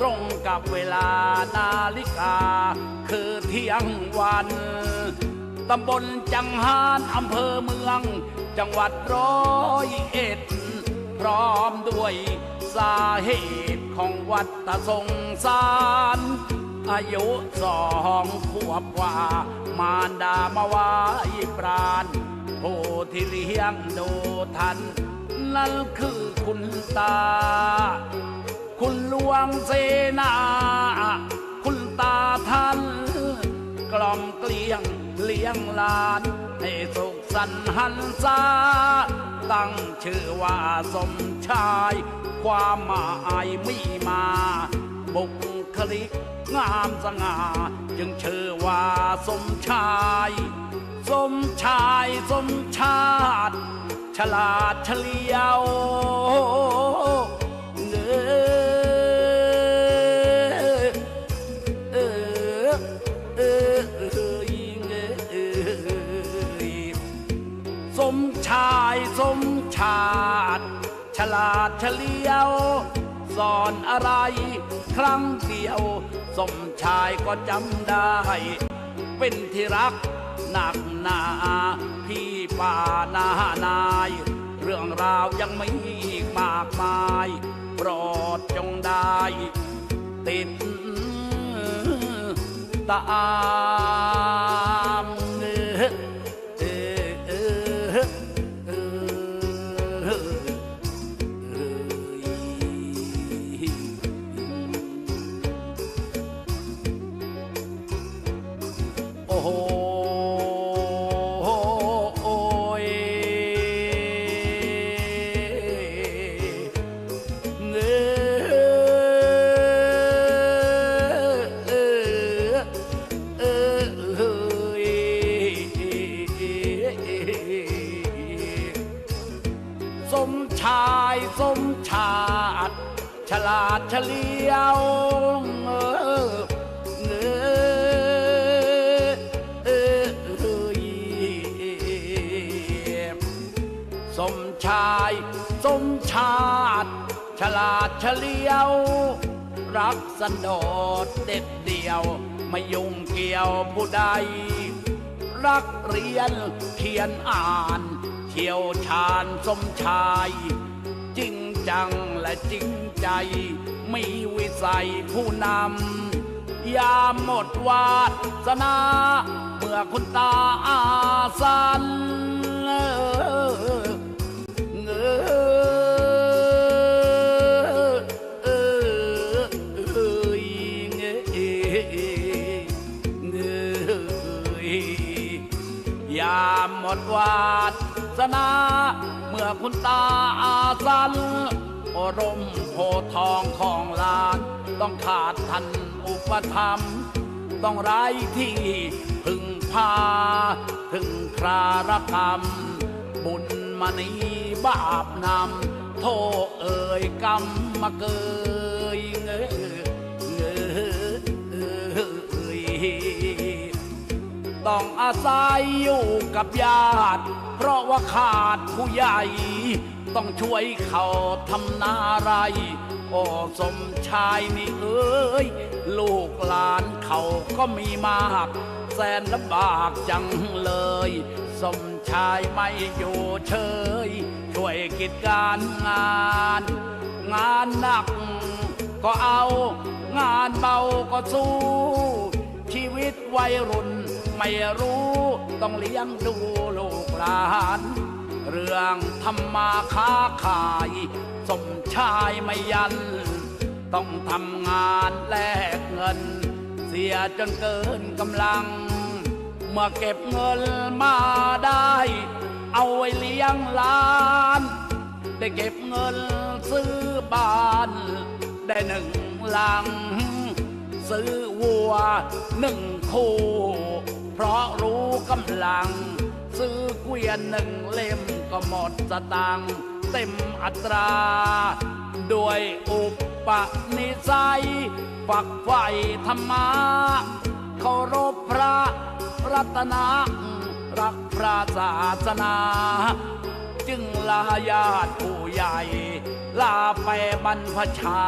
ตรงกับเวลานาฬิกา คือเที่ยงวันตำบลจังหารอำเภอเมือง จังหวัดร้อยเอ็ด พร้อมด้วยสาเหตุของวัดตะสงสารอายุสองขวบกว่า มารดามาไว้ปราณผู้ที่เลี้ยงดูทัน นั่นคือคุณตา คุณหลวงเสนา คุณตาท่าน กล่อมเกลี้ยงเลี้ยงลาน ให้สุขสันต์หันษาตั้งชื่อว่าสมชาย ความหมายมีมา บุคลิกงามสง่า จึงชื่อว่าสมชาย สมชายสมชาติ ฉลาดเฉลียว ชาติ ฉลาดเฉลียว สอนอะไร ครั้งเดียว สมชายก็จำได้ เป็นที่รักหนักหนา พี่ป่านานาย เรื่องราวยังไม่อีกมากมาย โปรดจงได้ ติดตา ลาดเฉลียว รักสันโดษเด็ดเดียว ไม่ยุ่งเกี่ยวผู้ใด รักเรียนเขียนอ่านเชี่ยวชาญสมชาย จริงจังและจริงใจ มีวิสัยผู้นำยามหมดวาสนา เมื่อคุณตาอาสัน เงยยามหมดวาสนา เมื่อคุณตาอาสันอรมโพทองของลานต้องขาดทันอุปธรรม ต้องไร้ที่พึ่งพา ถึงครารกรรม บุญมณีบาปนำโทษเอ่ยกรรมมาเกย ต้องอาศัยอยู่กับญาติ เพราะว่าขาดผู้ใหญ่ ต้องช่วยเขาทำนาไรโอ้สมชายนี่เอ้ย ลูกหลานเขาก็มีมาก แสนลำบากจังเลย สมชายไม่อยู่เฉย ช่วยกิจการงาน งานหนักก็เอา งานเบาก็สู้ ชีวิตวัยรุ่น ไม่รู้ต้องเลี้ยงดูลูกหลาน เรื่องทำมาค้าขาย สมชายไม่ยัน ต้องทำงานแลกเงิน เสียจนเกินกำลัง เมื่อเก็บเงินมาได้ เอาไว้เลี้ยงหลาน ได้เก็บเงินซื้อบ้านได้หนึ่งหลัง ซื้อวัวหนึ่งคู่ เพราะรู้กำลัง ซื้อเกวียนหนึ่งเล่มก็หมดสตังเต็มอัตรา ด้วยอุปนิสัยฝักใฝ่ธรรมะเคารพพระรัตนะรักพระศาสนา จึงลาญาติผู้ใหญ่ ลาไปบรรพชา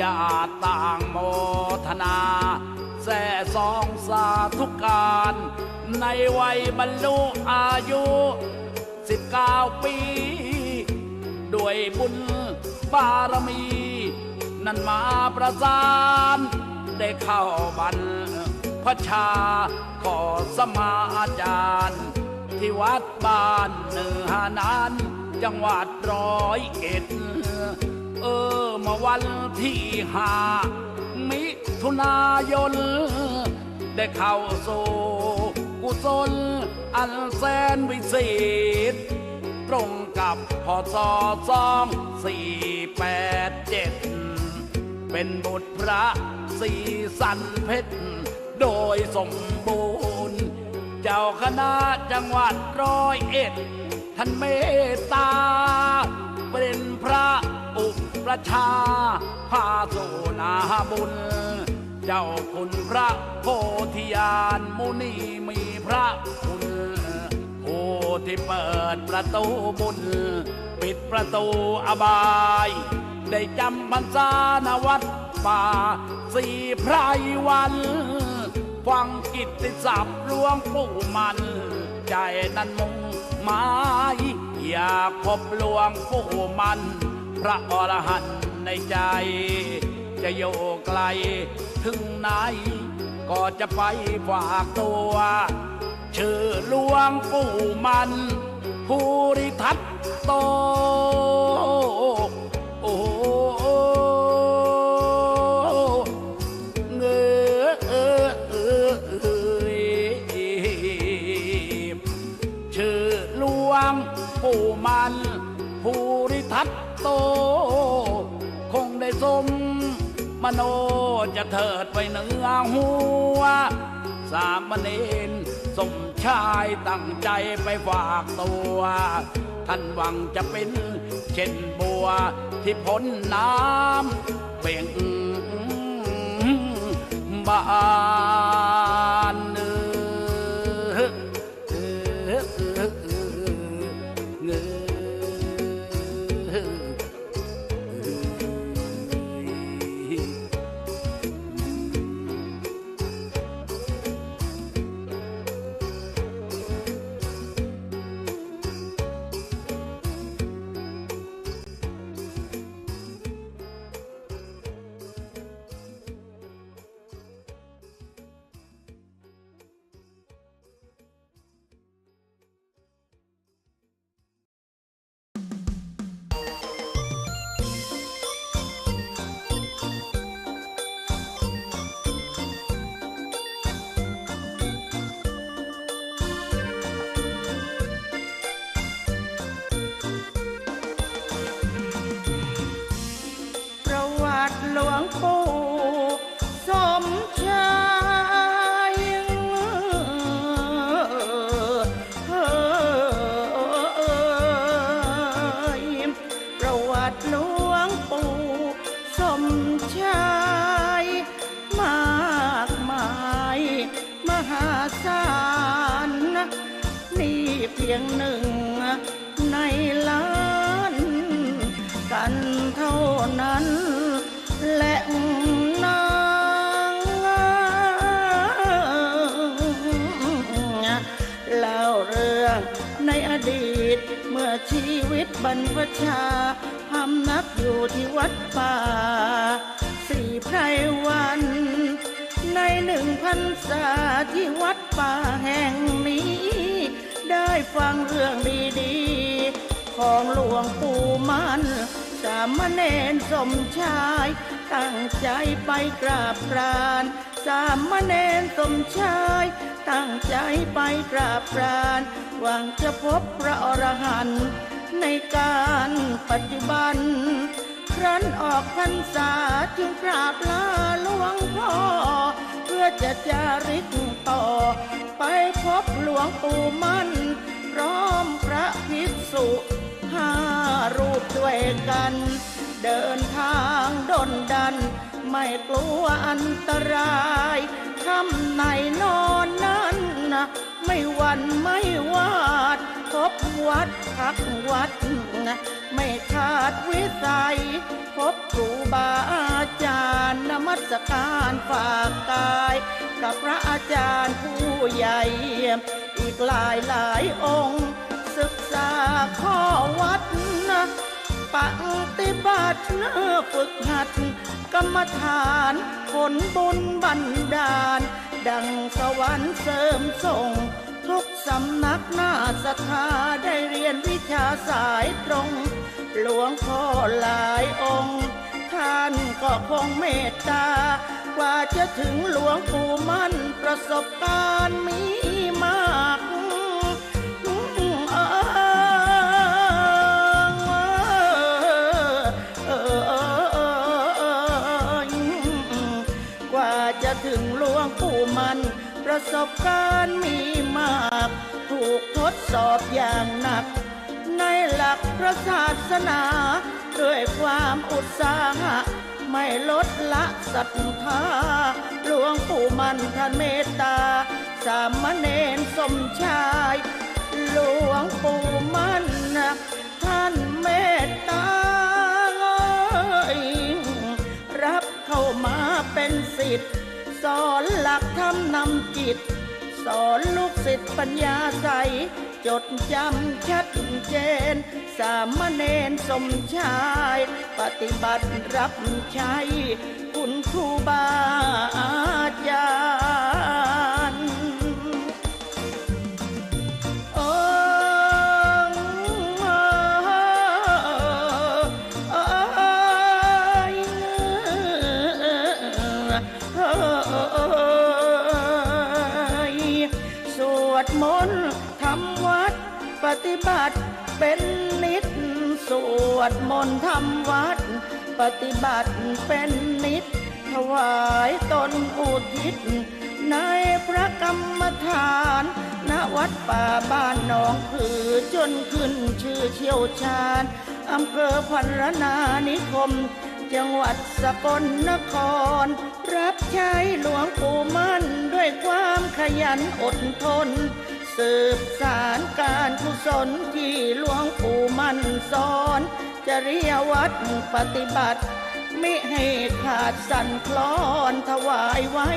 ญาติต่างโมทนา แส่สองสาธุการ ในวัยบรรลุอายุ 19 ปี ด้วยบุญบารมี นั่นมาประสาน ได้เข้าบรรพชา ขอสมาอาจารย์ ที่วัดบ้านเนื้อหานานจังหวัดร้อยเอ็ด เออมาวันที่ห้า ถุนายน ได้เข้าสู่กุศลอันแสนวิเศษ ตรงกับพศสองสี่แปดเจ็ดเป็นบุตรพระสีสันเพชร โดยสมบูรณ์ เจ้าคณะจังหวัดร้อยเอ็ด ท่านเมตตา เป็นพระอุปชฌาย์พาสู่นาบุญ เจ้าคุณพระโพธิญาณมุนีมีพระคุณผู้ที่เปิดประตูบุญ ปิดประตูอบาย ได้จำพรรษานวัดป่าสี่ไพรวันฟังกิตติศัพท์หลวงปู่มัน ใจนั้นมุ่งหมายอยากพบหลวงปู่มัน พระอรหันต์ในใจ จะอยู่ไกล ถึงไหน ก็จะไปฝากตัวชื่อหลวงปู่มันภูริทัตโตโอ้เงอเออเออเอยชื่อหลวงปู่มันภูริทัตโต คงได้สมมโน จะเถิดไปเหนือหัว สามเณรสมชายตั้งใจไปฝากตัว ท่านหวังจะเป็นเช่นบัวที่พ้นน้ำเบ่งบาน บรรพชาพำนักอยู่ที่วัดป่าสี่ไพรวัน ในหนึ่งพันษาที่วัดป่าแห่งนี้ ได้ฟังเรื่องดีๆ ของหลวงปู่มันสามเณรสมชาย ตั้งใจไปกราบกราน สามเณรสมชาย ตั้งใจไปกราบกราน หวังจะพบพระอรหันต์ ในการปัจจุบัน ครั้นออกพรรษาจึงกราบลาหลวงพ่อ เพื่อจะจาริกต่อ ไปพบหลวงปู่มั่น พร้อมพระภิกษุห้ารูปด้วยกัน เดินทางดนดัน ไม่กลัวอันตรายคำไหนนอนนั้นนะไม่หวันไม่หวา บวัดพักวัดนะไม่ขาดวิสัย พบครูบาอาจารย์นมัสการฝากกาย กับพระอาจารย์ผู้ใหญ่ อีกหลายหลายองค์ ศึกษาข้อวัดนะปฏิบัติฝึกหัด กรรมฐานผลบุญบันดาล ดังสวรรค์เสริมส่ง ทุกสำนักหน้าศรัทธาได้เรียนวิชาสายตรง หลวงพ่อหลายองค์ ท่านก็คงเมตตา กว่าจะถึงหลวงปู่มั่นประสบการณ์มีมากกว่าจะถึงหลวงปู่มันประสบการณ์ อย่างหนัก ในหลักพระศาสนา ด้วยความอุตสาหะ ไม่ลดละศรัทธาหลวงปู่มันท่านเมตตา สามเณรสมชาย หลวงปู่มันนท่านเมตตาเอ้ยรับเข้ามาเป็นสิทธิ์สอนหลักธรรมนำจิต สอนลูกศิษย์ปัญญาใส จดจำชัดเจน สามเณรสมชาย ปฏิบัติรับใช้คุณครูบาอาจารย์ วดมนต์ทำวัด ปฏิบัติเป็นนิดถวายตนอุทิศ ในพระกรรมฐานณวัดป่าบ้านหนองผือจนขึ้นชื่อเชี่ยวชาญอำเภอพันรนานิคม จังหวัดสกลนคร รับใช้หลวงปู่มั่นด้วยความขยันอดทน สืบสารการกุศลที่หลวงปู่มั่นสอนจริยวัดปฏิบัติ มิให้ขาดสั่นคลอนถวายไว้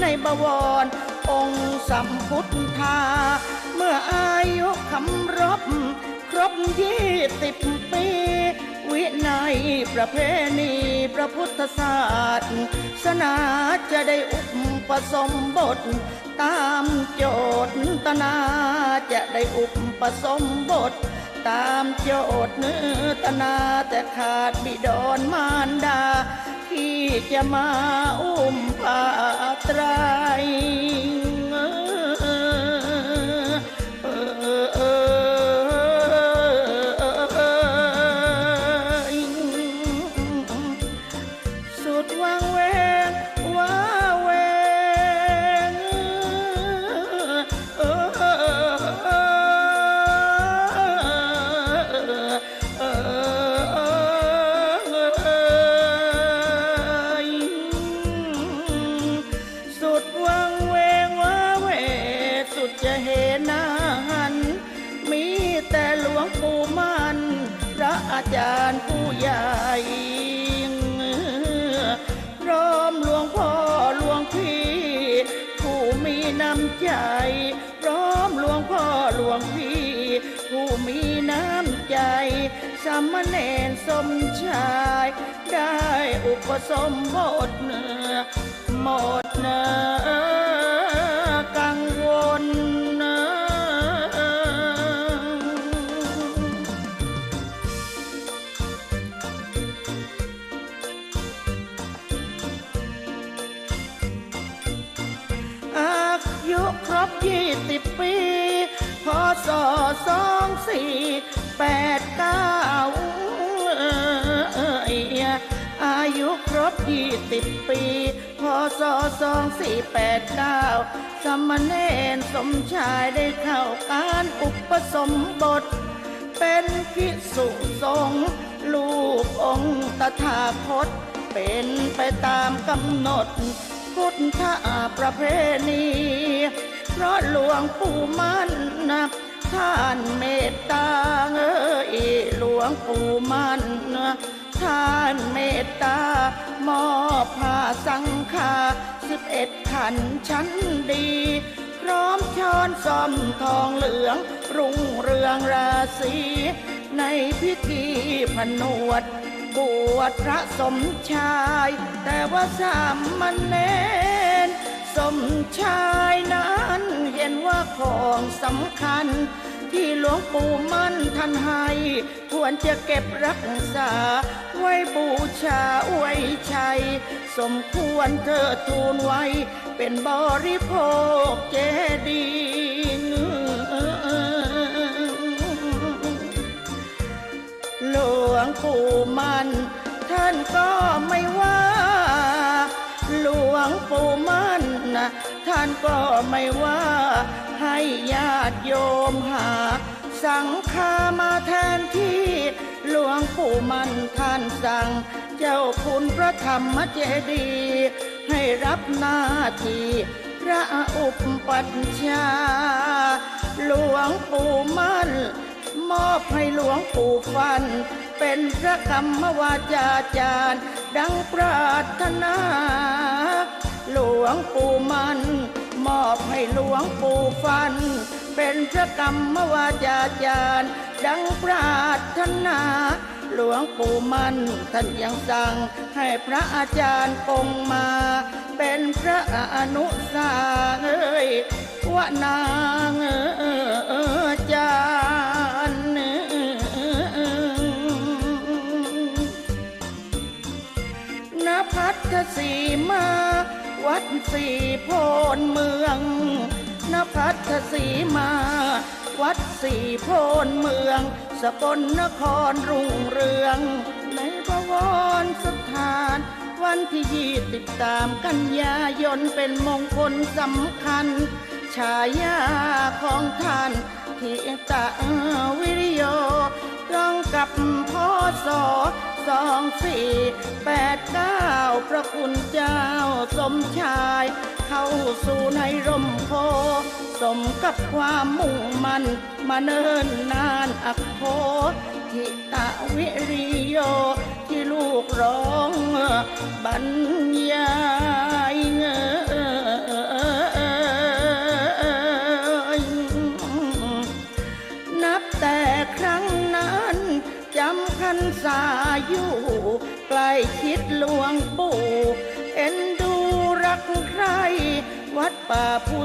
ในบวร องค์สัมพุทธา เมื่ออายุคำรบ ครบยี่สิบปี วินัยประเพณีพระพุทธศาสสนาจะได้อุปสมบท ตามโจทย์ตนาจะได้อุปสมบท ตามโจทย์เนื้อตนาแต่ขาดบิดอนมารดา ที่จะมาอุ้มพาตราย จารย์ผู้ใหญ่พร้อมหลวงพ่อหลวงพี่ ผู้มีน้ำใจพร้อมหลวงพ่อหลวงพี่ ผู้มีน้ำใจสามเณรสมชาย ได้อุปสมบทเนื้อหมดเนื้อ สองสี่แปดเก้าอายุครบยี่สิบปีพศสองสี่แปดเก้าสามเณรสมชายได้เข้าการอุปสมบท เป็นพิสุสงลูกองค์ตถาคต เป็นไปตามกำหนด พุทธประเพณี เพราะหลวงปู่มั่นนะ ท่านเมตตาเอยหลวงปู่มันท่านเมตตามอบผ้าสังฆาสิบเอ็ดขันชั้นดี พร้อมช้อนซ่อมทองเหลือง รุ่งเรืองราศีในพิธีผนวดบวชพระสมชาย แต่ว่าสามมันเนน สมชายนั้นเห็นว่าของสำคัญ ที่หลวงปู่มั่นท่านให้ ควรจะเก็บรักษา ไว้บูชาไว้ชัยสมควรเธอทูลไว้ เป็นบริโภคเจดีย์หลวงปู่มันท่านก็ไม่ว่า หลวงปู่มัน นะท่านก็ไม่ว่า ให้ญาติโยมหา สังฆามาแทนที่หลวงปู่มันท่านสั่ง เจ้าคุณพระธรรมเจดียให้รับหน้าที่พระอุปปัชฌาหลวงปู่มันมอบให้หลวงปู่ฟัน เป็นพระกรรมวาจาจารย์ ดังปรารถนา หลวงปู่มัน มอบให้หลวงปู่ฟัน เป็นพระกรรมวาจาจารย์ดังปรารถนาหลวงปู่มันท่านยังสั่งให้พระอาจารย์คงมา เป็นพระอนุสาเอ้ยวานางจารย์นพัทสีมา วัดสีโพนเมืองนพัทสีมา วัดสีโพนเมือง สกลนครรุ่งเรือง ในพระวรสถาน วันที่ยี่สิบสามกันยายนเป็นมงคลสำคัญ ฉายาของท่านทิตะวิริโยตรงกับพ่อสอ สองสี่แปดเก้าพระคุณเจ้าสมชาย เข้าสู่ในร่มโพสมกับความมุ่งมันมาเนิ่นนานอักโคทิตะวิริโยที่ลูกร้องบรร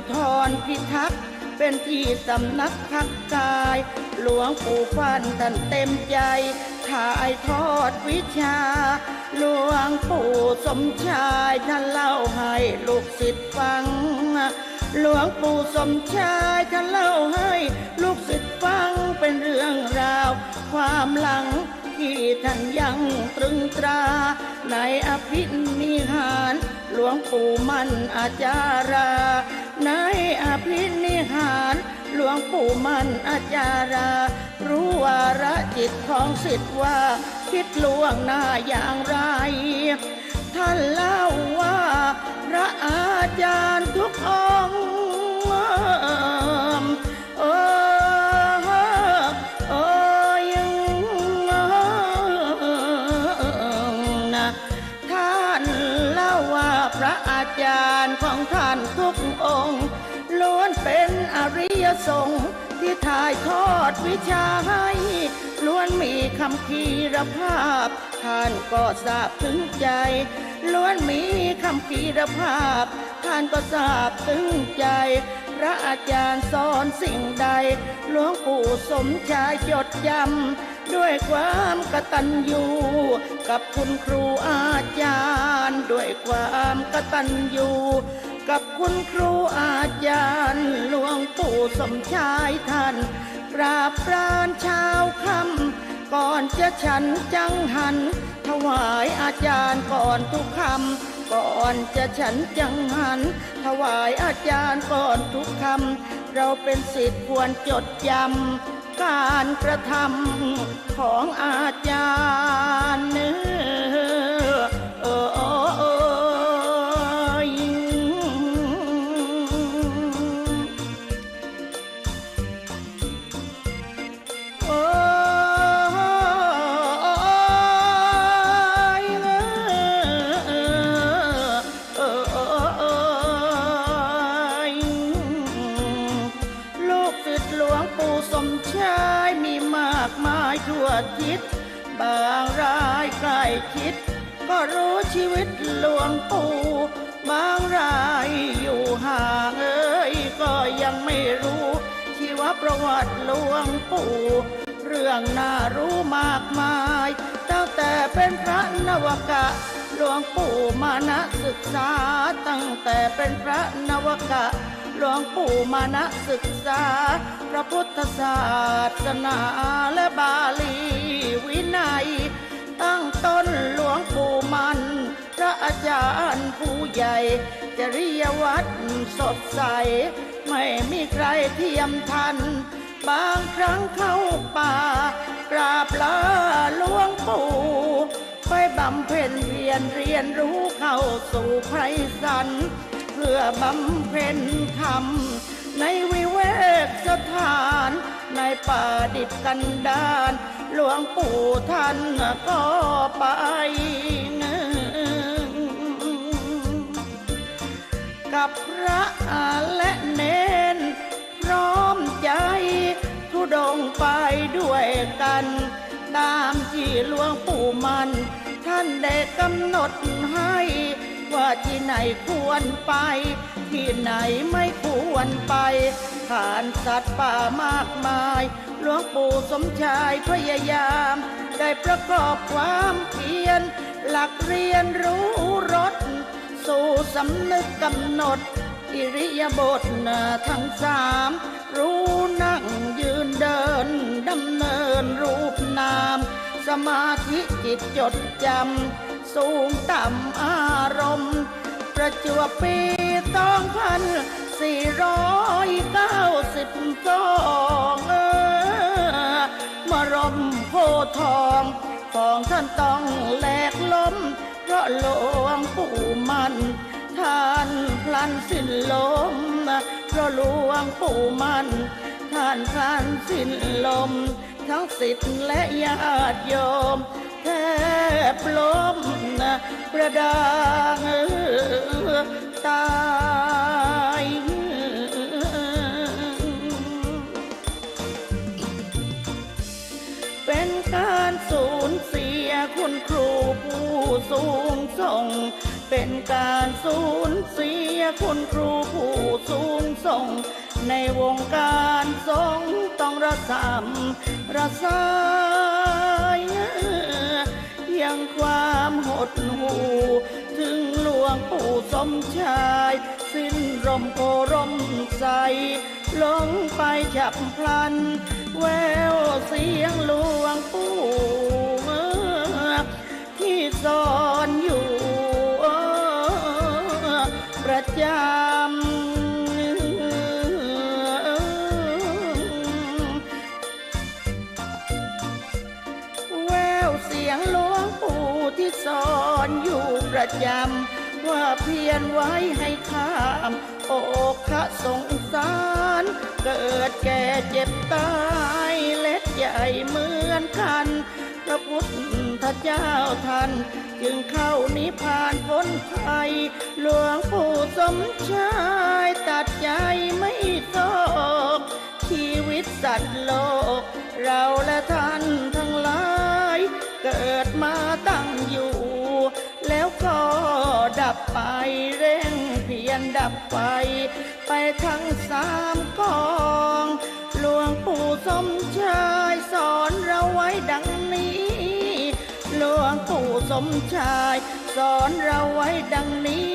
ป่าผู้ทรพิทักษ์เป็นที่สำนักพักกาย หลวงปู่ฟันท่านเต็มใจถ่ายทอดวิชา หลวงปู่สมชายท่านเล่าให้ลูกศิษย์ฟัง หลวงปู่สมชายท่านเล่าให้ลูกศิษย์ฟังเป็นเรื่องราว ความหลังที่ท่านยังตรึงตรา ในอภินิหาร หลวงปู่มั่นอาจารา ในอภินิหาร หลวงปู่มันอาจารา รู้วาระจิตของสิทธิ์ว่า คิดล่วงหน้าอย่างไร ท่านเล่าว่า พระอาจารย์ทุกองค์เออ ริยสงฆ์ที่ถ่ายทอดวิชาให้ล้วนมีคำพีรภาพ ท่านก็ทราบถึงใจล้วนมีคำพีรภาพ ท่านก็ทราบถึงใจ พระอาจารย์สอนสิ่งใดหลวงปู่สมชายจดจำด้วยความกตัญญูกับคุณครูอาจารย์ ด้วยความกตัญญู กับคุณครูอาจารย์หลวงปู่สมชายท่านกราบปรานช้าค่ำก่อนจะฉันจังหัน ถวายอาจารย์ก่อนทุกคำก่อนจะฉันจังหัน ถวายอาจารย์ก่อนทุกคำเราเป็นศิษย์ควรจดจำการกระทำของอาจารย์ นวกะหลวงปู่มานะศึกษา ตั้งแต่เป็นพระนวกะ หลวงปู่มานะศึกษา พระพุทธศาสนาและบาลีวินัย ตั้งต้นหลวงปู่มัน พระอาจารย์ผู้ใหญ่ จริยวัตรสดใส ไม่มีใครเทียมทัน บางครั้งเข้าป่ากราบลาหลวงปู่ ไปบำเพ็ญเพียรเรียนรู้เข้าสู่ไพรสัน เพื่อบำเพ็ญธรรม ในวิเวกสถาน ในป่าดิบกันดานหลวงปู่ท่านก็ไปเงินกับพระแล หลวงปู่มัน ท่านได้กำหนดให้ ว่าที่ไหนควรไป ที่ไหนไม่ควรไปผ่านสัตว์ป่ามากมาย หลวงปู่สมชายพยายาม ได้ประกอบความเพียร หลักเรียนรู้รสสู่สำนึกกำหนด อิริยาบถนาทั้งสาม รู้นั่งยืนเดินดำเนินรูป สมาธิจิตจดจำ สูงต่ำอารมณ์ ประจวบปีสองพันสี่ร้อยเก้าสิบสองเออมารมโพทองของท่านต้องแหลกล้ม เพราะหลวงปู่มันท่านพลันสิ้นลมเพราะหลวงปู่มันท่านพลันสิ้นลม ทั้งสิทธิ์และญาติโยม แทบล้มประดางตายเป็นการสูญเสียคุณครูผู้สูงส่ง เป็นการสูญเสียคุณครูผู้สูงส่ง ในวงการสงต้องระสำระสายยังความหดหูถึงหลวงปู่สมชาย สิ้นรมโกรมใสลงไปฉับพลัน แววเสียงหลวงปู่ที่สอนอยู่ ประจำว่าเพียรไว้ให้ข้าม โอกขะสงสาร เกิดแก่เจ็บตายเล็ดใหญ่เหมือนกัน พระพุทธเจ้าท่านจึงเข้านิพพานพ้นภัยหลวงปู่สมชายตัดใจไม่ตกชีวิตสัตว์โลก เราและท่านทั้งหลาย เกิดมาตั้งอยู่ ก็ดับไปเร่งเพียรดับไฟไปทั้งสามกอง หลวงปู่สมชายสอนเราไว้ดังนี้ หลวงปู่สมชาย สอนเราไว้ดังนี้